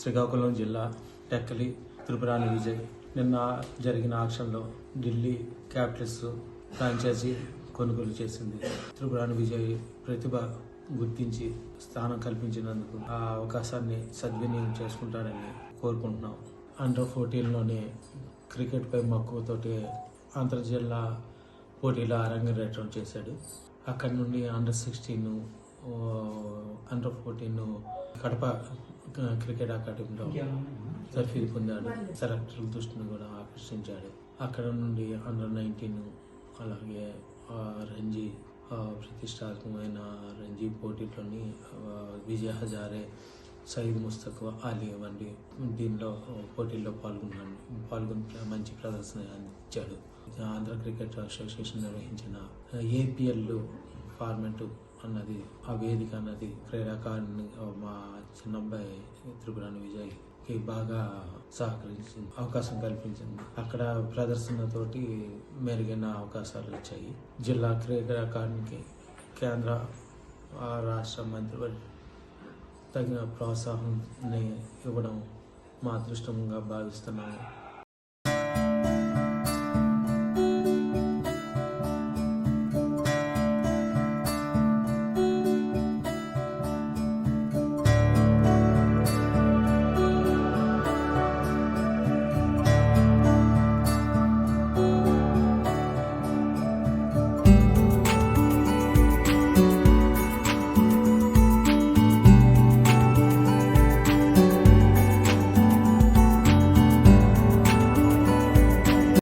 శ్రీకాకుళం జిల్లా టెక్కలి త్రిపురాని విజయ్ నిన్న జరిగిన ఆక్షన్లో ఢిల్లీ క్యాపిటల్స్ ఫ్రాంచైజీ కొనుగోలు చేసింది. త్రిపురాని విజయ్ ప్రతిభ గుర్తించి స్థానం కల్పించినందుకు ఆ అవకాశాన్ని సద్వినియోగం చేసుకుంటారని కోరుకుంటున్నాం. అండర్ ఫోర్టీన్లోనే క్రికెట్పై మక్కువతోటి అంతర్జిల్లా పోటీలో అరంగేట్రం చేశాడు. అక్కడి నుండి under sixteen under fourteen Kadapa cricket అకాడమీలో తర్ఫీదు పొందాడు. సెలెక్టర్ల దృష్టిని కూడా ఆకర్షించాడు. అక్కడ నుండి అండర్ నైన్టీన్ అలాగే రంజీ ప్రతిష్టాత్మకమైన రంజీ పోటీలోని విజయ్ హజారే సయీద్ ముస్తక్ అలీ వంటి దీనిలో పోటీల్లో పాల్గొన్నాడు. పాల్గొని మంచి ప్రదర్శన అందించాడు. ఆంధ్ర క్రికెట్ అసోసియేషన్ నిర్వహించిన ఏపీఎల్ ఫార్మెట్ అన్నది ఆ వేదిక అన్నది క్రీడాకారుని మా చిన్నబ్బాయి త్రిపురాని విజయ్కి బాగా సహకరించింది అవకాశం కల్పించింది. అక్కడ ప్రదర్శనతోటి మెరుగైన అవకాశాలు వచ్చాయి. జిల్లా క్రీడాకారునికి కేంద్ర ఆ రాష్ట్ర మంత్రివర్గ తగిన ప్రోత్సాహాన్ని ఇవ్వడం మా అదృష్టంగా భావిస్తున్నాము.